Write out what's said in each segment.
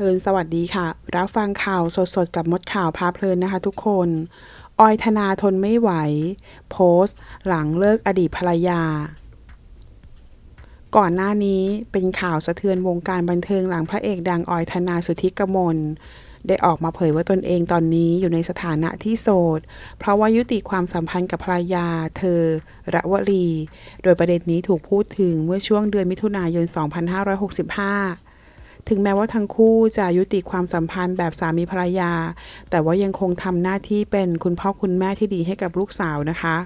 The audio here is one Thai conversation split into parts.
เพลินสวัสดีค่ะ รับฟังข่าวสดๆ กับมดข่าวพาเพลินนะคะทุกคน ออยธนาทนไม่ไหว โพสต์ หลังเลิกอดีตภรรยา ก่อนหน้านี้เป็นข่าวสะเทือนวงการบันเทิงหลังพระเอกดังออยธนาสุทธิกมลได้ออกมาเผยว่าตนเองตอนนี้อยู่ในสถานะที่โสด เพราะว่ายุติความสัมพันธ์กับภรรยา เธอ ระวลี โดยประเด็นนี้ถูกพูดถึงเมื่อช่วงเดือนมิถุนายน 2565 ถึงแม้ว่าทั้งคู่จะยุติความสัมพันธ์แบบสามีภรรยา แต่ว่ายังคงทำหน้าที่เป็นคุณพ่อคุณแม่ที่ดีให้กับลูกสาวนะคะ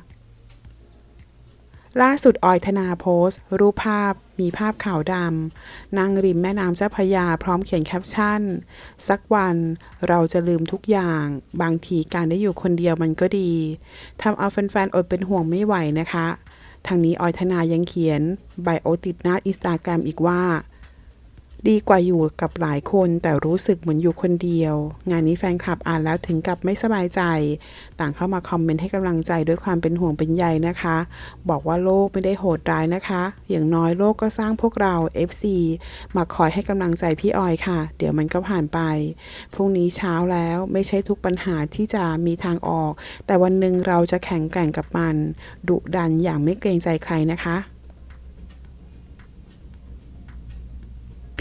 ล่าสุดออยธนาโพสต์ รูปภาพมีภาพขาวดำนั่งริมแม่น้ำเจ้าพระยาพร้อมเขียนแคปชั่น สักวันเราจะลืมทุกอย่าง บางทีการได้อยู่คนเดียวมันก็ดีทำเอาแฟนๆอดเป็นห่วงไม่ไหวนะคะทางนี้ออยธนายังเขียนไบโอติดหน้าอินสตาแกรมอีกว่า ดีกว่าอยู่กับหลายคนแต่รู้สึกเหมือนอยู่คนเดียว งานนี้แฟนคลับอ่านแล้วถึงกับไม่สบายใจ ต่างเข้ามาคอมเมนต์ให้กำลังใจด้วยความเป็นห่วงเป็นใยนะคะ บอกว่าโลกไม่ได้โหดร้ายนะคะ อย่างน้อยโลกก็สร้างพวกเรา FC มาคอยให้กำลังใจพี่ออยค่ะ เดี๋ยวมันก็ผ่านไปพรุ่งนี้เช้าแล้วไม่ใช่ทุกปัญหาที่จะมีทางออก แต่วันหนึ่งเราจะแข็งแกร่งกับมัน ดุดันอย่างไม่เกรงใจใครนะคะ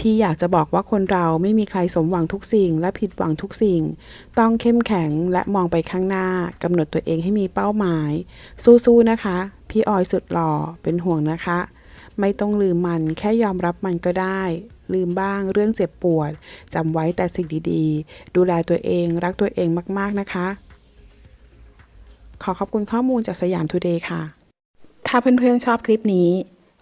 พี่อยากจะบอกว่าคนเราไม่มีใครสมหวังทุกสิ่ง และผิดหวังทุกสิ่ง ต้องเข้มแข็งและมองไปข้างหน้ากำหนดตัวเองให้มีเป้าหมาย สู้ๆนะคะ พี่ออยสุดหล่อเป็นห่วงนะคะ ไม่ต้องลืมมันแค่ยอมรับมันก็ได้ ลืมบ้างเรื่องเจ็บปวดจำไว้แต่สิ่งดีๆ ดูแลตัวเองรักตัวเองมากๆนะคะ ขอขอบคุณข้อมูลจากสยามทูเดย์ค่ะ ถ้าเพื่อนๆชอบคลิปนี้